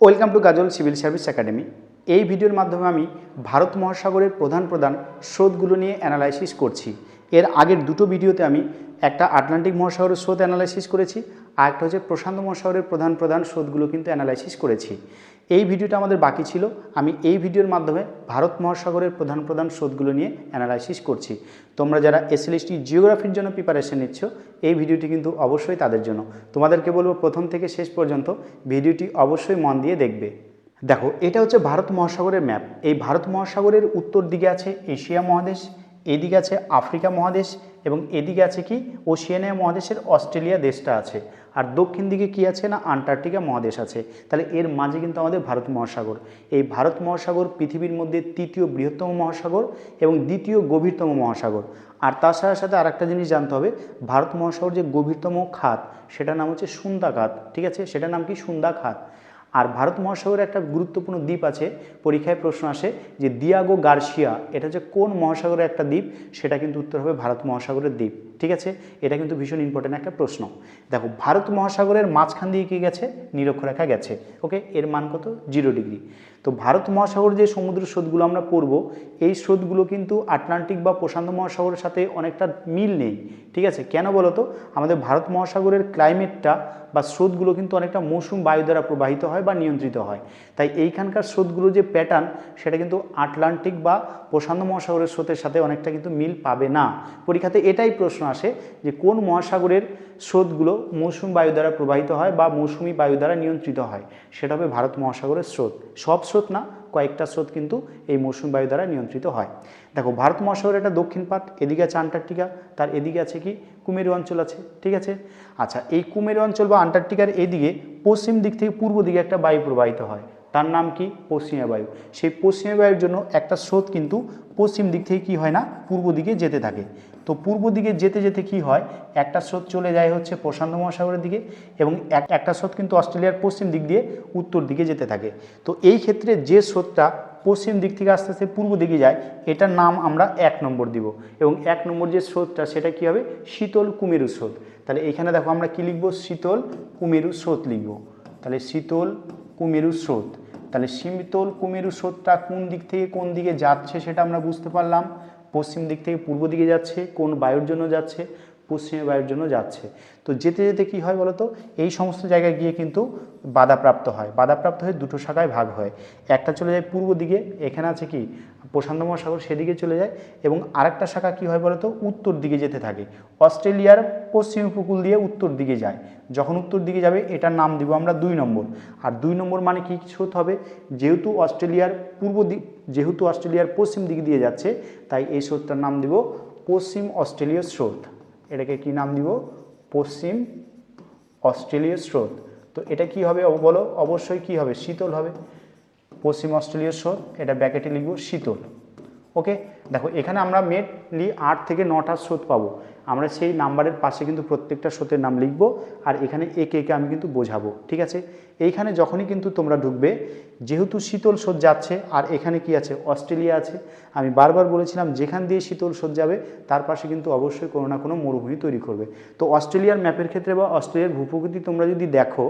Welcome to Ghazal civil service academy. এই ভিডিওর মাধ্যমে আমি ভারত মহাসাগরের প্রধান প্রধান স্রোতগুলো নিয়ে অ্যানালাইসিস করছি। এর আগের দুটো ভিডিওতে আমি একটা আটলান্টিক মহাসাগরের স্রোত অ্যানালাইসিস করেছি আর একটা হচ্ছে প্রশান্ত মহাসাগরের প্রধান প্রধান স্রোতগুলো কিন্তু অ্যানালাইসিস করেছি। এই ভিডিওটা আমাদের বাকি ছিল। আমি এই ভিডিওর মাধ্যমে ভারত মহাসাগরের প্রধান প্রধান স্রোতগুলো নিয়ে অ্যানালাইসিস করছি। তোমরা যারা এসএলএসটি জিওগ্রাফির জন্য প্রিপারেশন নিচ্ছ, এই ভিডিওটি কিন্তু অবশ্যই তাদের জন্য। তোমাদেরকে বলব প্রথম থেকে শেষ পর্যন্ত ভিডিওটি অবশ্যই মন দিয়ে দেখবে। দেখো, এটা হচ্ছে ভারত মহাসাগরের ম্যাপ এই ভারত মহাসাগরের উত্তর দিকে আছে এশিয়া মহাদেশ এদিকে আছে আফ্রিকা মহাদেশ এবং এদিকে আছে কি ওশিয়ানিয়া মহাদেশের অস্ট্রেলিয়া দেশটা আছে। আর দক্ষিণ দিকে কি আছে না আন্টার্কটিকা মহাদেশ আছে। তাহলে এর মাঝে কিন্তু আমাদের ভারত মহাসাগর। এই ভারত মহাসাগর পৃথিবীর মধ্যে তৃতীয় বৃহত্তম মহাসাগর এবং দ্বিতীয় গভীরতম মহাসাগর। আর তার সাথে সাথে আরেকটা জিনিস জানতে হবে, ভারত মহাসাগর যে গভীরতম খাত, সেটার নাম হচ্ছে সুন্দা খাত, ঠিক আছে? সেটার নাম কি? সুন্দা খাত। আর ভারত মহাসাগরে একটা গুরুত্বপূর্ণ দ্বীপ আছে, পরীক্ষায় প্রশ্ন আসে যে দিয়াগো গার্সিয়া, এটা যে কোন মহাসাগরের একটা দ্বীপ, সেটা কিন্তু উত্তর হবে ভারত মহাসাগরের দ্বীপ, ঠিক আছে? এটা কিন্তু ভীষণ ইম্পর্টেন্ট একটা প্রশ্ন। দেখো, ভারত মহাসাগরের মাঝখান দিয়ে কি গেছে? নিরক্ষরেখা গেছে ওকে এর মান কত? জিরো ডিগ্রি তো ভারত মহাসাগর যে সমুদ্র স্রোতগুলো আমরা পড়ব, এই স্রোতগুলো কিন্তু আটলান্টিক বা প্রশান্ত মহাসাগরের সাথে অনেকটা মিল নেই, ঠিক আছে? কেন বলো তো আমাদের ভারত মহাসাগরের ক্লাইমেটটা বা স্রোতগুলো কিন্তু অনেকটা মৌসুম বায়ু দ্বারা প্রবাহিত হয় বা নিয়ন্ত্রিত হয়। তাই এইখানকার স্রোতগুলো যে প্যাটার্ন সেটা কিন্তু আটলান্টিক বা প্রশান্ত মহাসাগরের স্রোতের সাথে অনেকটা কিন্তু মিল পাবে না। পরীক্ষাতে এটাই প্রশ্ন আসে যে কোন মহাসাগরের স্রোতগুলো মৌসুম বায়ু দ্বারা প্রবাহিত হয় বা মৌসুমি বায়ু দ্বারা নিয়ন্ত্রিত হয়? সেটা হবে ভারত মহাসাগরের স্রোত। সব স্রোত না, কয়েকটা স্রোত কিন্তু এই মৌসুমি বায়ু দ্বারা নিয়ন্ত্রিত হয়। দেখো, ভারত মহাসাগরের একটা দক্ষিণ পাট এদিকে আছে আন্টার্কটিকা, তার এদিকে আছে কি? কুমেরু অঞ্চল আছে, ঠিক আছে? আচ্ছা এই কুমেরু অঞ্চল বা আন্টার্কটিকার এদিকে পশ্চিম দিক থেকে পূর্ব দিকে একটা বায়ু প্রবাহিত হয়। তার নাম কি? পশ্চিমা বায়ু। সেই পশ্চিমা বায়ুর জন্য একটা স্রোত কিন্তু পশ্চিম দিক থেকে কি হয় না? পূর্ব দিকে যেতে থাকে। তো পূর্ব দিকে যেতে যেতে কি হয়? একটা স্রোত চলে যায় হচ্ছে প্রশান্ত মহাসাগরের দিকে এবং এক- একটা স্রোত কিন্তু অস্ট্রেলিয়ার পশ্চিম দিক দিয়ে উত্তর দিকে যেতে থাকে। তো এই ক্ষেত্রে যে স্রোতটা পশ্চিম দিক থেকে আস্তে আস্তে পূর্ব দিকে যায়, এটার নাম আমরা এক নম্বর দিব। এবং এক নম্বর যে স্রোতটা, সেটা কি হবে? শীতল কুমেরু স্রোত। তাহলে এখানে দেখো আমরা কি লিখব? শীতল কুমেরু স্রোত লিখব। তাহলে শীতল কুমেরু স্রোত। তাহলে শীতল কুমেরু স্রোতটা কোন দিক থেকে কোন দিকে যাচ্ছে সেটা আমরা বুঝতে পারলাম। পশ্চিম দিক থেকে পূর্ব দিকে যাচ্ছে, কোন বায়ুর জন্য যাচ্ছে। পশ্চিমে বায়ুর জন্য যাচ্ছে। তো যেতে যেতে কি হয় বলতো? এই সমস্ত জায়গায় গিয়ে কিন্তু বাধাপ্রাপ্ত হয়। বাধাপ্রাপ্ত হয়ে দুটো শাখায় ভাগ হয়। একটা চলে যায় পূর্ব দিকে, এখানে আছে কি? প্রশান্ত মহাসাগর সেদিকে চলে যায় এবং আরেকটা শাখা কি হয় বলতো? উত্তর দিকে যেতে থাকে। অস্ট্রেলিয়ার পশ্চিম উপকূল দিয়ে উত্তর দিকে যায়। যখন উত্তর দিকে যাবে, এটার নাম দিব আমরা দুই নম্বর। আর দুই নম্বর মানে কি স্রোত হবে? যেহেতু অস্ট্রেলিয়ার পূর্ব দিক যেহেতু অস্ট্রেলিয়ার পশ্চিম দিক দিয়ে যাচ্ছে, তাই এই স্রোতটার নাম দিব পশ্চিম অস্ট্রেলীয় স্রোত। এটাকে কি নাম দিব? পশ্চিম অস্ট্রেলীয় স্রোত। তো এটা কি হবে বলো? অবশ্যই কি হবে? শীতল হবে। পশ্চিম অস্ট্রেলীয় স্রোত, এটা ব্যাকেটে লিখব শীতল। ওকে? দেখো, এখানে আমরা মেনলি আট থেকে নটা স্রোত পাবো। আমরা সেই নাম্বারের পাশে কিন্তু প্রত্যেকটা স্রোতের নাম লিখব আর এখানে একে একে আমি কিন্তু বোঝাবো, ঠিক আছে? এইখানে যখনই কিন্তু তোমরা ঢুকবে, যেহেতু শীতল স্রোত যাচ্ছে, আর এখানে কি আছে? অস্ট্রেলিয়া আছে। আমি বারবার বলেছিলাম, যেখান দিয়ে শীতল স্রোত যাবে, তার পাশে কিন্তু অবশ্যই কোনো না কোনো মরুভূমি তৈরি করবে। তো অস্ট্রেলিয়ার ম্যাপের ক্ষেত্রে বা অস্ট্রেলিয়ার ভূপ্রকৃতি তোমরা যদি দেখো,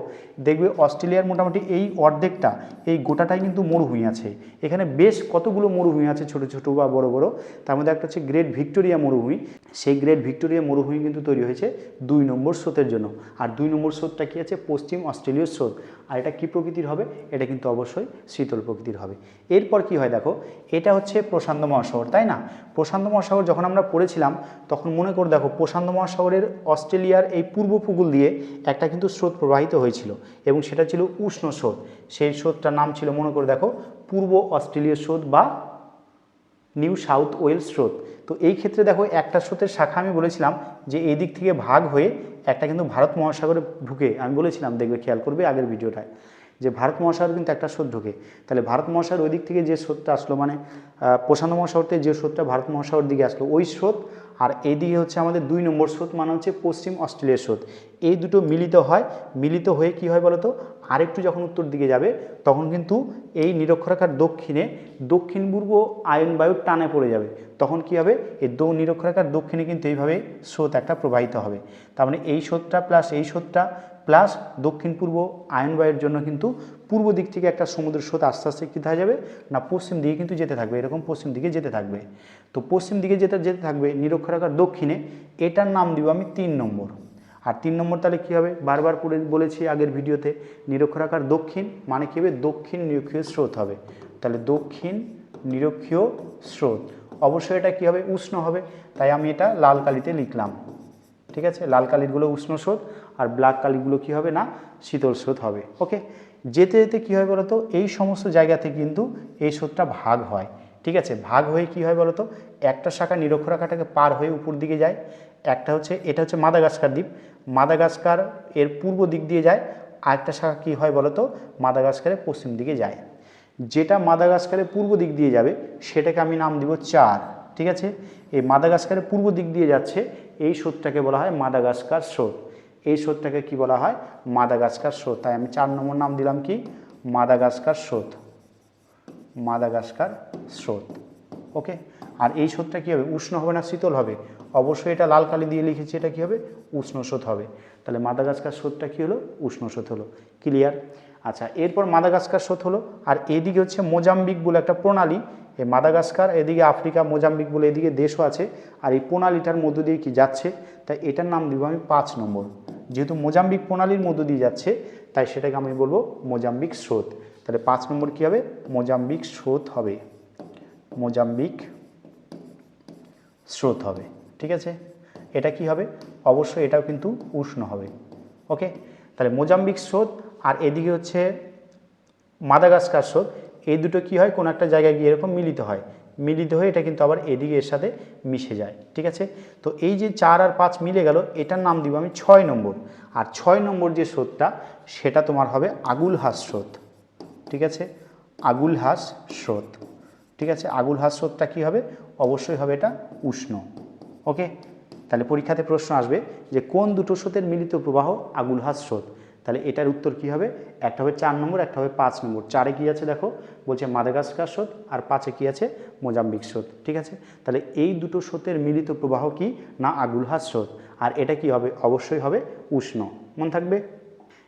দেখবে অস্ট্রেলিয়ার মোটামুটি এই অর্ধেকটা, এই গোটাটাই কিন্তু মরুভূমি আছে। এখানে বেশ কতগুলো মরুভূমি আছে, ছোট ছোট বা বড় বড়। তার মধ্যে একটা হচ্ছে গ্রেট ভিক্টোরিয়া মরুভূমি। সেই গ্রেট ভিক্টোরিয়া মরুভূমি কিন্তু তৈরি হয়েছে দুই নম্বর স্রোতের জন্য। আর দুই নম্বর স্রোতটা কী আছে? পশ্চিম অস্ট্রেলীয় স্রোত। আর এটা কী প্রকৃতির হবে? এটা কিন্তু অবশ্যই শীতল প্রকৃতির হবে। এরপর কি হয় দেখো? এটা হচ্ছে প্রশান্ত মহাসাগর, তাই না? প্রশান্ত মহাসাগর যখন আমরা পড়েছিলাম, তখন মনে করে দেখো, প্রশান্ত মহাসাগরের অস্ট্রেলিয়ার এই পূর্ব উপকূল দিয়ে একটা কিন্তু স্রোত প্রবাহিত হয়েছিল এবং সেটা ছিল উষ্ণ স্রোত। সেই স্রোতটার নাম ছিল, মনে করে দেখো, পূর্ব অস্ট্রেলীয় স্রোত বা নিউ সাউথ ওয়েলস স্রোত। তো এই ক্ষেত্রে দেখো একটা স্রোতের শাখা আমি বলেছিলাম যে এই দিক থেকে ভাগ হয়ে একটা কিন্তু ভারত মহাসাগরে ঢুকে, আমি বলেছিলাম, দেখবে খেয়াল করবে আগের ভিডিওটায়, যে ভারত মহাসাগর কিন্তু একটা স্রোত ঢুকে। তাহলে ভারত মহাসাগর ওই দিক থেকে যে স্রোতটা আসলো মানে প্রশান্ত মহাসাগর থেকে যে স্রোতটা ভারত মহাসাগর দিকে আসলো, ওই স্রোত, আর এইদিকে হচ্ছে আমাদের দুই নম্বর স্রোত মানে হচ্ছে পশ্চিম অস্ট্রেলিয়ার স্রোত। এই দুটো মিলিত হয়, মিলিত হয়ে কি হয় বলতো? আরেকটু যখন উত্তর দিকে যাবে, তখন কিন্তু এই নিরক্ষরেখার দক্ষিণে দক্ষিণ পূর্ব আয়ন বায়ুর টানে পড়ে যাবে। তখন কি হবে? এই দো নিরক্ষরেখার দক্ষিণে কিন্তু এইভাবে স্রোত একটা প্রবাহিত হবে। তার মানে এই স্রোতটা প্লাস এই স্রোতটা প্লাস দক্ষিণ পূর্ব আয়ন বায়ুর জন্য কিন্তু পূর্ব দিক থেকে একটা সমুদ্র স্রোত আস্তে আস্তে কী হয়ে যাবে, না পশ্চিম দিকে কিন্তু যেতে থাকবে, এরকম পশ্চিম দিকে যেতে থাকবে। তো পশ্চিম দিকে যেতে যেতে থাকবে নিরক্ষরেখার দক্ষিণে, এটার নাম দিব আমি তিন নম্বর। আর তিন নম্বর তাহলে কী হবে? বারবার করে বলেছি আগের ভিডিওতে নিরক্ষরেখার দক্ষিণ মানে কী হবে? দক্ষিণ নিরক্ষীয় স্রোত হবে। তাহলে দক্ষিণ নিরক্ষীয় স্রোত। অবশ্যই এটা কী হবে? উষ্ণ হবে। তাই আমি এটা লাল কালিতে লিখলাম। ঠিক আছে? লাল কালিরগুলো উষ্ণ স্রোত আর ব্ল্যাক কালিগুলো কী হবে না? শীতল স্রোত হবে। ওকে? যেতে যেতে কী হয় বলতো? এই সমস্ত জায়গাতে কিন্তু এই স্রোতটা ভাগ হয়। ঠিক আছে? ভাগ হয়ে কী হয় বলতো? একটা শাখা নিরক্ষরেখাটাকে পার হয়ে উপর দিকে যায়। একটা হচ্ছে, এটা হচ্ছে মাদাগাস্কার দ্বীপ। মাদাগাস্কার এর পূর্ব দিক দিয়ে যায়, আরেকটা শাখা কী হয় বলতো মাদাগাস্কারের পশ্চিম দিকে যায়। যেটা মাদাগাস্কারের পূর্ব দিক দিয়ে যাবে, সেটাকে আমি নাম দিব চার, ঠিক আছে? এই মাদাগাস্কারের পূর্ব দিক দিয়ে যাচ্ছে, এই স্রোতটাকে বলা হয় মাদাগাস্কার স্রোত। এই স্রোতটাকে কি বলা হয়? মাদাগাস্কার স্রোত। তাই আমি চার নম্বর নাম দিলাম কি? মাদাগাস্কার স্রোত। মাদাগাস্কার স্রোত। ওকে? আর এই স্রোতটা কী হবে? উষ্ণ হবে না শীতল হবে? অবশ্যই এটা লাল কালি দিয়ে লিখেছি, এটা কী হবে? উষ্ণ স্রোত হবে। তাহলে মাদাগাস্কার স্রোতটা কী হলো? উষ্ণ স্রোত হলো। ক্লিয়ার আচ্ছা এরপর মাদাগাস্কার স্রোত হলো, আর এদিকে হচ্ছে মোজাম্বিক বলে একটা প্রণালী। এই মাদাগাস্কার, এদিকে আফ্রিকা, মোজাম্বিক বলে এদিকে দেশও আছে, আর এই প্রণালীটার মধ্য দিয়ে কি যাচ্ছে? তাই এটার নাম দিব আমি পাঁচ নম্বর। যেহেতু মোজাম্বিক প্রণালীর মধ্য দিয়ে যাচ্ছে, তাই সেটাকে আমি বলব মোজাম্বিক স্রোত। তাহলে পাঁচ নম্বর কী হবে? মোজাম্বিক স্রোত হবে। মোজাম্বিক স্রোত হবে। ঠিক আছে? এটা কি হবে? অবশ্যই এটাও কিন্তু উষ্ণ হবে। ওকে? তাহলে মোজাম্বিক স্রোত আর এদিকে হচ্ছে মাদাগাস্কার স্রোত। এই দুটো কি হয়? কোনো একটা জায়গায় গিয়ে এরকম মিলিত হয়। মিলিত হয়ে এটা কিন্তু আবার এদিকে এর সাথে মিশে যায়। ঠিক আছে? তো এই যে চার আর পাঁচ মিলে গেল, এটার নাম দিব আমি ছয় নম্বর। আর ছয় নম্বর যে স্রোতটা, সেটা তোমার হবে আগুলহাস স্রোত। ঠিক আছে? আগুলহাস স্রোত। ঠিক আছে? আগুলহাস স্রোতটা কী হবে? অবশ্যই হবে এটা উষ্ণ। ওকে তাহলে পরীক্ষাতে প্রশ্ন আসবে যে কোন দুটো স্রোতের মিলিত প্রবাহ আগুলহাস স্রোত? তাহলে এটার উত্তর কি হবে? একটা হবে চার নম্বর, একটা হবে পাঁচ নম্বর। চারে কি আছে দেখো? বলছে মাদাগাস্কার স্রোত আর পাঁচে কি আছে? মোজাম্বিক স্রোত। ঠিক আছে? তাহলে এই দুটো স্রোতের মিলিত প্রবাহ কি না আগুলহাস স্রোত? আর এটা কি হবে? অবশ্যই হবে উষ্ণ। মনে থাকবে?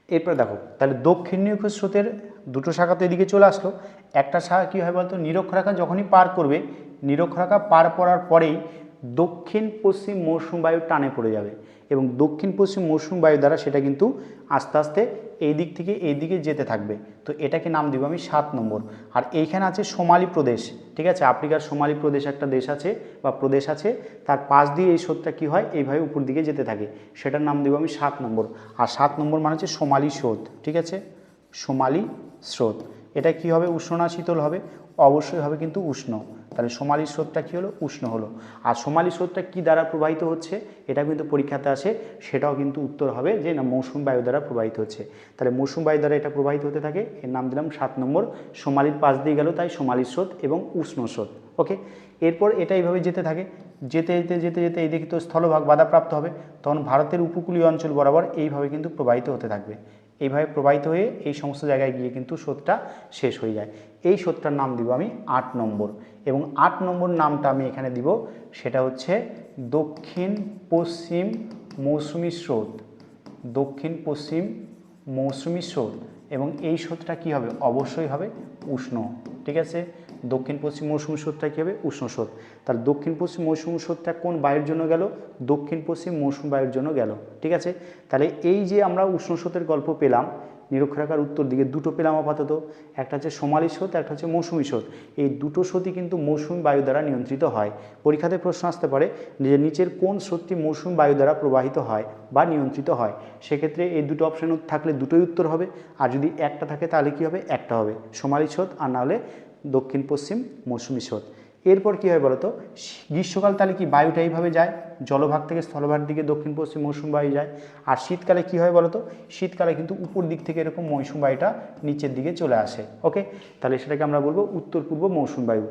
এরপর দেখো, তাহলে দক্ষিণীয় স্রোতের দুটো শাখা তো এদিকে চলে আসলো। একটা শাখা কী হয় বলতো? নিরক্ষরেখা যখনই পার করবে, নিরক্ষরেখা পার করার পরেই দক্ষিণ পশ্চিম মৌসুম বায়ু টানে পড়ে যাবে এবং দক্ষিণ পশ্চিম মৌসুম বায়ু দ্বারা সেটা কিন্তু আস্তে আস্তে এই দিক থেকে এই দিকে যেতে থাকবে। তো এটাকে নাম দিব আমি সাত নম্বর। আর এইখানে আছে সোমালি প্রদেশ, ঠিক আছে? আফ্রিকার সোমালি প্রদেশ একটা দেশ আছে বা প্রদেশ আছে, তার পাশ দিয়ে এই স্রোতটা কী হয়? এইভাবে উপর দিকে যেতে থাকে। সেটার নাম দিব আমি সাত নম্বর। আর সাত নম্বর মানে হচ্ছে সোমালি স্রোত, ঠিক আছে? সোমালি স্রোত। এটা কি হবে? উষ্ণ না শীতল হবে। অবশ্যই হবে কিন্তু উষ্ণ। তাহলে সোমালি স্রোতটা কী হলো? উষ্ণ হলো। আর সোমালি স্রোতটা কী দ্বারা প্রবাহিত হচ্ছে? এটা কিন্তু পরীক্ষাতে আসে। সেটাও কিন্তু উত্তর হবে যে না, মৌসুম বায়ু দ্বারা প্রবাহিত হচ্ছে। তাহলে মৌসুম বায়ু দ্বারা এটা প্রবাহিত হতে থাকে। এর নাম দিলাম সাত নম্বর। সোমালির পাশ দিয়ে গেল তাই সোমালি স্রোত এবং উষ্ণ স্রোত। ওকে? এরপর এটা এইভাবে যেতে থাকে। যেতে যেতে যেতে যেতে এই দেখি তো স্থলভাগ বাধাপ্রাপ্ত হবে। তখন ভারতের উপকূলীয় অঞ্চল বরাবর এইভাবে কিন্তু প্রবাহিত হতে থাকবে। এইভাবে প্রবাহিত হয়ে এই সমস্ত জায়গায় গিয়ে কিন্তু স্রোতটা শেষ হয়ে যায়। এই স্রোতটার নাম দিব আমি আট নম্বর এবং আট নম্বর নামটা আমি এখানে দিব, সেটা হচ্ছে দক্ষিণ পশ্চিম মৌসুমি স্রোত। দক্ষিণ পশ্চিম মৌসুমি স্রোত এবং এই স্রোতটা কি হবে? অবশ্যই হবে উষ্ণ। ঠিক আছে? দক্ষিণ পশ্চিম মৌসুমী স্রোতটা কী হবে? উষ্ণ স্রোত। তাহলে দক্ষিণ পশ্চিম মৌসুমী স্রোতটা কোন বায়ুর জন্য গেল? দক্ষিণ পশ্চিম মৌসুম বায়ুর জন্য গেল। ঠিক আছে? তাহলে এই যে আমরা উষ্ণ স্রোতের গল্প পেলাম নিরক্ষরেখার উত্তর দিকে দুটো পেলাম আপাতত, একটা হচ্ছে সোমালি স্রোত, একটা হচ্ছে মৌসুমী স্রোত। এই দুটো স্রোতই কিন্তু মৌসুমী বায়ু দ্বারা নিয়ন্ত্রিত হয়। পরীক্ষাতে প্রশ্ন আসতে পারে যে নিচের কোন স্রোতটি মৌসুমী বায়ু দ্বারা প্রবাহিত হয় বা নিয়ন্ত্রিত হয়। সেক্ষেত্রে এই দুটো অপশন থাকলে দুটোই উত্তর হবে। আর যদি একটা থাকে তাহলে কী হবে? একটা হবে। সোমালি স্রোত আর নাহলে দক্ষিণ পশ্চিম মৌসুমী স্রোত। এরপর কী হয় বলতো? গ্রীষ্মকাল তাহলে কি বায়ুটা এইভাবে যায়? জলভাগ থেকে স্থলভাগ দিকে দক্ষিণ পশ্চিম মৌসুম বায়ু যায়। আর শীতকালে কি হয় বলতো? শীতকালে কিন্তু উপর দিক থেকে এরকম মৌসুম বায়ুটা নিচের দিকে চলে আসে, ওকে? তাহলে সেটাকে আমরা বলব উত্তর পূর্ব মৌসুম বায়ু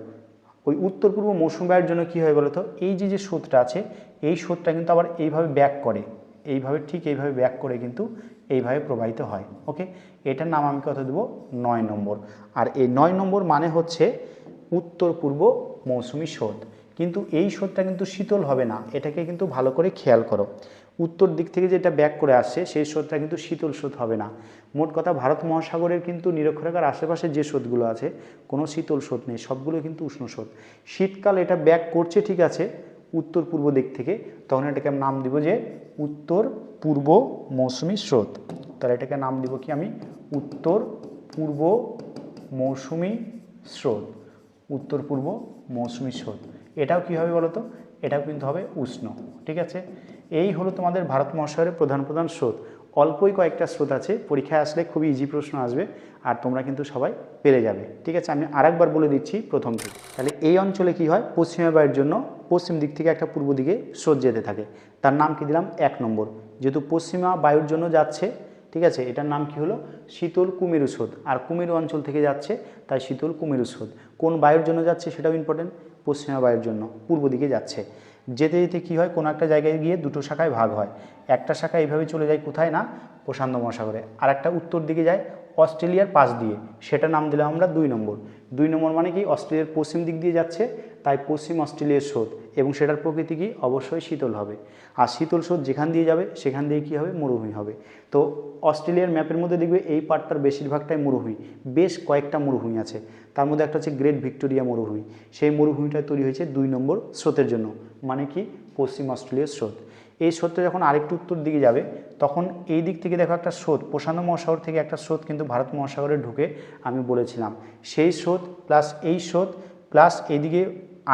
ওই উত্তর পূর্ব মৌসুম বায়ুর জন্য কী হয় বলতো? এই যে যে স্রোতটা আছে, এই স্রোতটা কিন্তু আবার এইভাবে ব্যাক করে। এইভাবে, ঠিক এইভাবে ব্যাক করে কিন্তু এইভাবে প্রবাহিত হয়, ওকে? এটার নাম আমি কত দেবো নয় নম্বর। আর এই নয় নম্বর মানে হচ্ছে উত্তর পূর্ব মৌসুমি স্রোত। কিন্তু এই স্রোতটা কিন্তু শীতল হবে না। এটাকে কিন্তু ভালো করে খেয়াল করো। উত্তর দিক থেকে যেটা ব্যাক করে আসছে, সেই স্রোতটা কিন্তু শীতল স্রোত হবে না। মোট কথা ভারত মহাসাগরের কিন্তু নিরক্ষরেখার আশেপাশে যে স্রোতগুলো আছে, কোনো শীতল স্রোত নেই, সবগুলো কিন্তু উষ্ণ স্রোত। শীতকাল এটা ব্যাক করছে, ঠিক আছে, উত্তর পূর্ব দিক থেকে, তখন এটাকে আমি নাম দিব যে উত্তর পূর্ব মৌসুমি স্রোত। তাহলে এটাকে নাম দিব কি আমি? উত্তর পূর্ব মৌসুমি স্রোত। উত্তর পূর্ব মৌসুমি স্রোত। এটাও কী হবে বলো তো এটাও কিন্তু হবে উষ্ণ, ঠিক আছে? এই হলো তোমাদের ভারত মহাসাগরের প্রধান প্রধান স্রোত। অল্পই কয়েকটা স্রোত আছে, পরীক্ষায় আসলে খুবই ইজি প্রশ্ন আসবে, আর তোমরা কিন্তু সবাই পেরে যাবে, ঠিক আছে? আমি আরেকবার বলে দিচ্ছি প্রথম থেকে তাহলে এই অঞ্চলে কি হয়? পশ্চিমা বায়ুর জন্য পশ্চিম দিক থেকে একটা পূর্ব দিকে স্রোত যেতে থাকে। তার নাম কি দিলাম? এক নম্বর। যেহেতু পশ্চিমা বায়ুর জন্য যাচ্ছে, ঠিক আছে? এটার নাম কি হলো? শীতল কুমেরু স্রোত। আর কুমেরু অঞ্চল থেকে যাচ্ছে, তাই শীতল কুমেরু স্রোত। কোন বায়ুর জন্য যাচ্ছে সেটাও ইম্পর্টেন্ট পশ্চিমা বায়ুর জন্য, পূর্ব দিকে যাচ্ছে। যেতে যেতে কী হয়? কোনো একটা জায়গায় গিয়ে দুটো শাখায় ভাগ হয়। একটা শাখা এইভাবে চলে যায় কোথায় না? প্রশান্ত মহাসাগরে। আর একটা উত্তর দিকে যায়, অস্ট্রেলিয়ার পাশ দিয়ে। সেটা নাম দিলাম আমরা দুই নম্বর। দুই নম্বর মানে কি? অস্ট্রেলিয়ার পশ্চিম দিক দিয়ে যাচ্ছে, তাই পশ্চিম অস্ট্রেলিয়ার স্রোত। এবং সেটার প্রকৃতি কি? অবশ্যই শীতল হবে। আর শীতল স্রোত যেখান দিয়ে যাবে, সেখান দিয়ে কী হবে? মরুভূমি হবে। তো অস্ট্রেলিয়ার ম্যাপের মধ্যে দেখবে এই পার্টটার বেশিরভাগটাই মরুভূমি। বেশ কয়েকটা মরুভূমি আছে। তার মধ্যে একটা হচ্ছে গ্রেট ভিক্টোরিয়া মরুভূমি। সেই মরুভূমিটা তৈরি হয়েছে দুই নম্বর স্রোতের জন্য। মানে কি? পশ্চিম অস্ট্রেলিয়ার স্রোত। এই স্রোতটা যখন আরেকটু উত্তর দিকে যাবে, তখন এই দিক থেকে দেখো একটা স্রোত, প্রশান্ত মহাসাগর থেকে একটা স্রোত কিন্তু ভারত মহাসাগরে ঢুকে আমি বলেছিলাম। সেই স্রোত প্লাস এই স্রোত প্লাস এইদিকে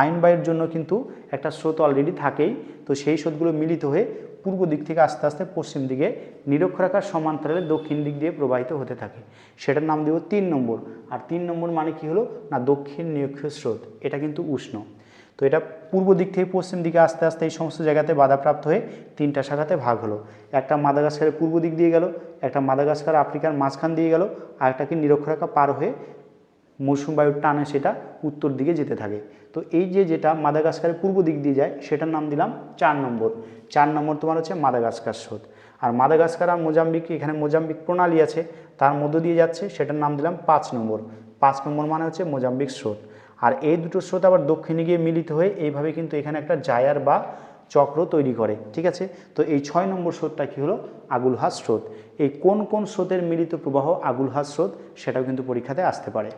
আইন জন্য কিন্তু একটা স্রোত অলরেডি থাকেই। তো সেই স্রোতগুলো মিলিত হয়ে পূর্ব দিক থেকে আস্তে আস্তে পশ্চিম দিকে নিরক্ষরেখার সমান্তরালে দক্ষিণ দিক দিয়ে প্রবাহিত হতে থাকে। সেটার নাম দেব তিন নম্বর। আর তিন নম্বর মানে কি হলো? না, দক্ষিণ নিরক্ষীয় স্রোত। এটা কিন্তু উষ্ণ। তো এটা পূর্ব দিক থেকে পশ্চিম দিকে আস্তে আস্তে এই সমস্ত জায়গাতে বাধাপ্রাপ্ত হয়ে তিনটা শাখাতে ভাগ হলো। একটা মাদাগাস্কারের পূর্ব দিক দিয়ে গেল, একটা মাদাগাস্কার আফ্রিকার মাঝখান দিয়ে গেল, আর একটা কি নিরক্ষরেখা পার হয়ে মৌসুম বায়ুর টানে সেটা উত্তর দিকে যেতে থাকে। তো এই যে যেটা মাদাগাস্কারের পূর্ব দিক দিয়ে যায়, সেটার নাম দিলাম চার নম্বর। চার নম্বর তোমার হচ্ছে মাদাগাস্কার স্রোত। আর মাদাগাস্কার আর মোজাম্বিক, এখানে মোজাম্বিক প্রণালী আছে, তার মধ্য দিয়ে যাচ্ছে, সেটার নাম দিলাম পাঁচ নম্বর। পাঁচ নম্বর মানে হচ্ছে মোজাম্বিক স্রোত। আর এই দুটো স্রোত আবার দক্ষিণে গিয়ে মিলিত হয়ে এইভাবে কিন্তু এখানে একটা জায়ার বা চক্র তৈরি করে, ঠিক আছে? তো এই ছয় নম্বর স্রোতটা কী হলো? আগুলহাস স্রোত। এই কোন কোন স্রোতের মিলিত প্রবাহ আগুলহাস স্রোত সেটাও কিন্তু পরীক্ষাতে আসতে পারে।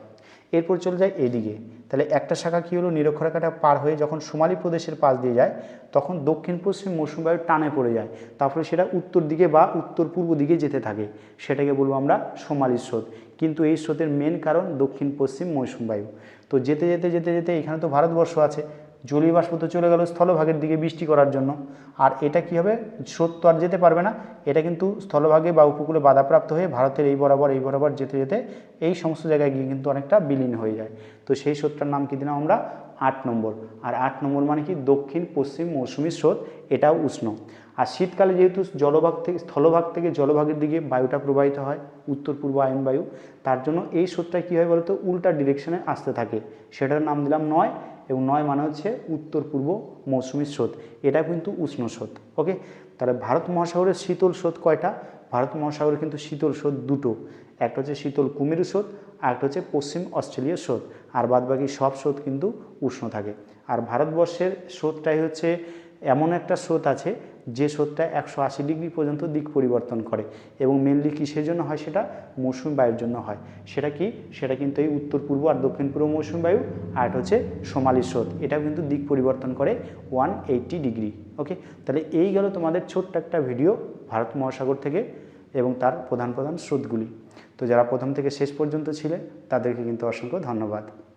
এরপর চলে যায় এদিকে। তাহলে একটা শাখা কী হলো? নিরক্ষরেখাটা পার হয়ে যখন সোমালি প্রদেশের পাশ দিয়ে যায়, তখন দক্ষিণ পশ্চিম মৌসুম বায়ু টানে পড়ে যায়। তারপরে সেটা উত্তর দিকে বা উত্তর পূর্ব দিকে যেতে থাকে। সেটাকে বলব আমরা সোমালি স্রোত। কিন্তু এই স্রোতের মেন কারণ দক্ষিণ পশ্চিম মৌসুম বায়ু। তো যেতে যেতে যেতে যেতে এখানে তো ভারতবর্ষ আছে। জলীয় বাষ্প তো চলে গেল স্থলভাগের দিকে বৃষ্টি করার জন্য। আর এটা কি হবে? স্রোত তো আর যেতে পারবে না। এটা কিন্তু স্থলভাগে বা উপকূলে বাধাপ্রাপ্ত হয়ে ভারতের এই বরাবর এই বরাবর যেতে যেতে এই সমস্ত জায়গায় গিয়ে কিন্তু অনেকটা বিলীন হয়ে যায়। তো সেই স্রোতটার নাম কি দিলাম আমরা? আট নম্বর। আর আট নম্বর মানে কি? দক্ষিণ, পশ্চিম, মৌসুমী স্রোত। এটাও উষ্ণ। আর শীতকালে যেহেতু জলভাগ থেকে, স্থলভাগ থেকে জলভাগের দিকে বায়ুটা প্রবাহিত হয়, উত্তর, পূর্ব আয়ন বায়ু তার জন্য এই স্রোতটা কী হয় বলতো? উল্টা ডিরেকশনে আসতে থাকে। সেটার নাম দিলাম নয়। এবং নয় মানে হচ্ছে উত্তর, পূর্ব মৌসুমী স্রোত। এটা কিন্তু উষ্ণ স্রোত ওকে তাহলে ভারত মহাসাগরের শীতল স্রোত কয়টা? ভারত মহাসাগরে কিন্তু শীতল স্রোত দুটো। একটা হচ্ছে শীতল কুমির স্রোত, আর একটা হচ্ছে পশ্চিম অস্ট্রেলীয় স্রোত। আর বাদবাকি সব স্রোত কিন্তু উষ্ণ থাকে। আর ভারতবর্ষের স্রোতটাই হচ্ছে এমন একটা স্রোত আছে যে স্রোতটা একশো আশি ডিগ্রি পর্যন্ত দিক পরিবর্তন করে এবং মেনলি কিসের জন্য হয় সেটা? মৌসুমি বায়ুর জন্য হয়। সেটা কি? সেটা কিন্তু এই উত্তর পূর্ব আর দক্ষিণ পূর্ব মৌসুমি বায়ু আর হচ্ছে সোমালি স্রোত। এটাও কিন্তু দিক পরিবর্তন করে ওয়ান এইট্টি ডিগ্রি। ওকে? তাহলে এই গেল তোমাদের ছোট্ট একটা ভিডিও ভারত মহাসাগর থেকে এবং তার প্রধান প্রধান স্রোতগুলি। তো যারা প্রথম থেকে শেষ পর্যন্ত ছিলে, তাদেরকে কিন্তু অসংখ্য ধন্যবাদ।